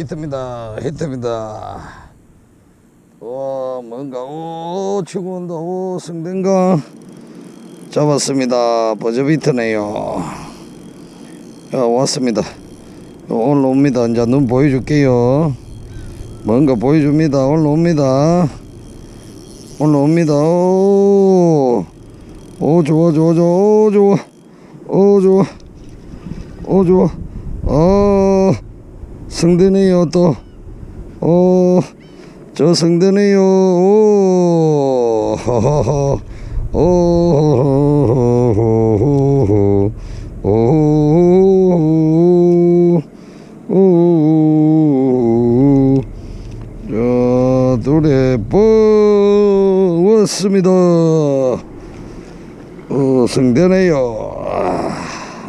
히트입니다. 히트입니다. 와, 뭔가, 오, 치고 온다. 오, 승대인가? 잡았습니다. 버저비트네요. 야, 왔습니다. 오늘 옵니다. 이제 눈 보여줄게요. 뭔가 보여줍니다. 오늘 옵니다. 오늘 옵니다. 오, 오, 좋아, 좋아, 좋아, 오, 좋아. 오, 좋아. 오, 좋아. 어, 승대네요, 또. 오, 저 승대네요. 오, 허허허. 오, 오, 오, 오, 오, 자, 노래播왔습니다. 어, 승대네요. 아,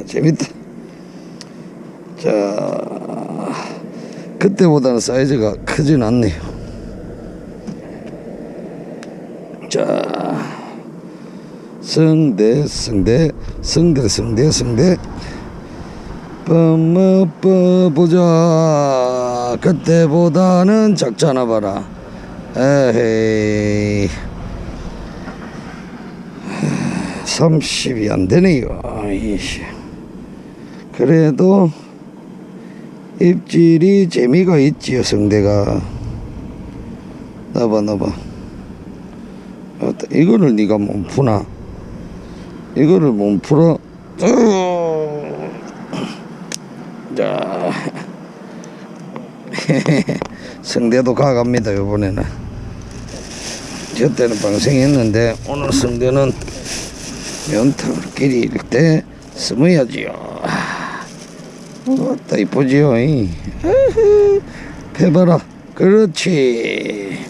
재밌다. 자, 그때보다는 사이즈가 크진 않네요. 자, 성대, 성대, 성대, 성대, 성대. 뻔뻔뻔 보자. 그때보다는 작잖아 봐라. 에헤이. 30이 안 되네요. 이씨. 그래도 입질이 재미가 있지요 성대가. 나봐 나봐. 이거를 네가 못 푸나? 이거를 못 풀어? 으. 자. 성대도 가갑니다 이번에는. 저 때는 방생했는데 오늘 성대는 연타끼리 일때 스며야지요 어따 이쁘지요 패봐라. 그렇지.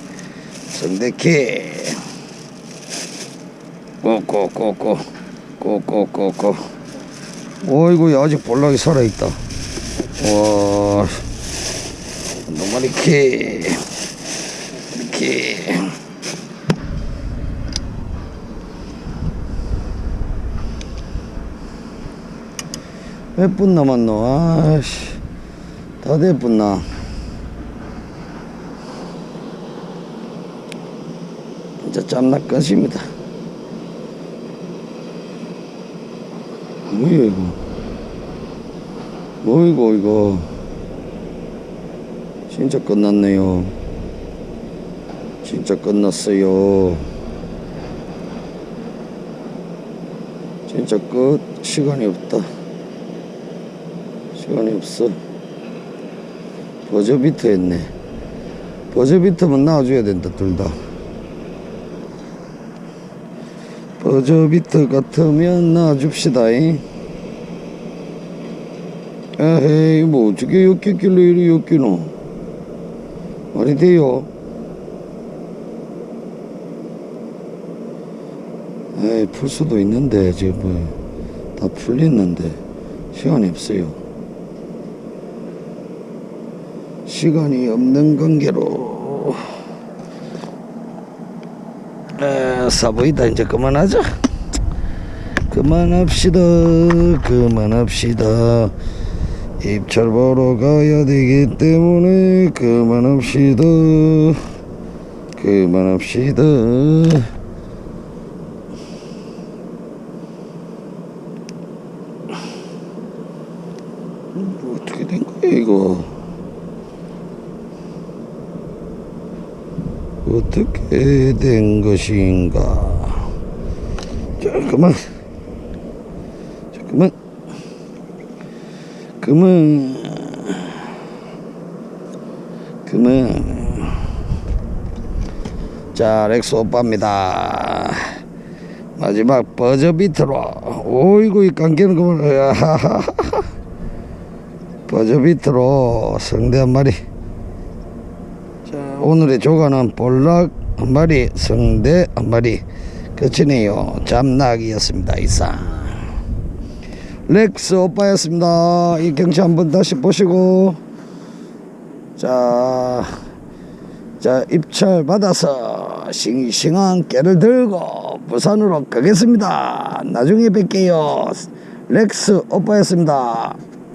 성대케 꼬꼬꼬꼬 꼬꼬꼬꼬 어이구 아직 볼락이 살아있다. 와. 너무 이렇게 이렇게 몇 분 남았노? 아씨, 다 됐분나. 진짜 짬날 것입니다. 뭐야 이거? 뭐 이거 이거? 진짜 끝났네요. 진짜 끝났어요. 진짜 끝. 시간이 없다. 시간이 없어. 버저비트 했네. 버저비트만 나와줘야 된다, 둘 다. 버저비트 같으면 나와줍시다. 잉. 에헤이, 뭐, 어떻게 엮였길래 이리 엮이노? 말이 돼요? 에이, 풀 수도 있는데, 지금 뭐, 다 풀렸는데, 시간이 없어요. 시간이 없는 관계로. 에, 사보이다 이제 그만하자. 그만합시다 그만합시다. 입찰 보러 가야 되기 때문에 그만합시다. 그만합시다. 뭐 어떻게 된 거야 이거 어떻게 된 것인가? 자, 그만. 자, 그만. 그만. 자, 렉스 오빠입니다. 마지막 버저 비트로. 오이구, 이 관계는 그만. 버저 비트로 성대 한 마리. 자, 오늘의 조가는 볼락 한 마리, 성대 한 마리. 끝이네요. 잠나기였습니다. 이상. 렉스 오빠였습니다. 이 경치 한번 다시 보시고. 자, 자, 입찰 받아서 싱싱한 깨를 들고 부산으로 가겠습니다. 나중에 뵐게요. 렉스 오빠였습니다.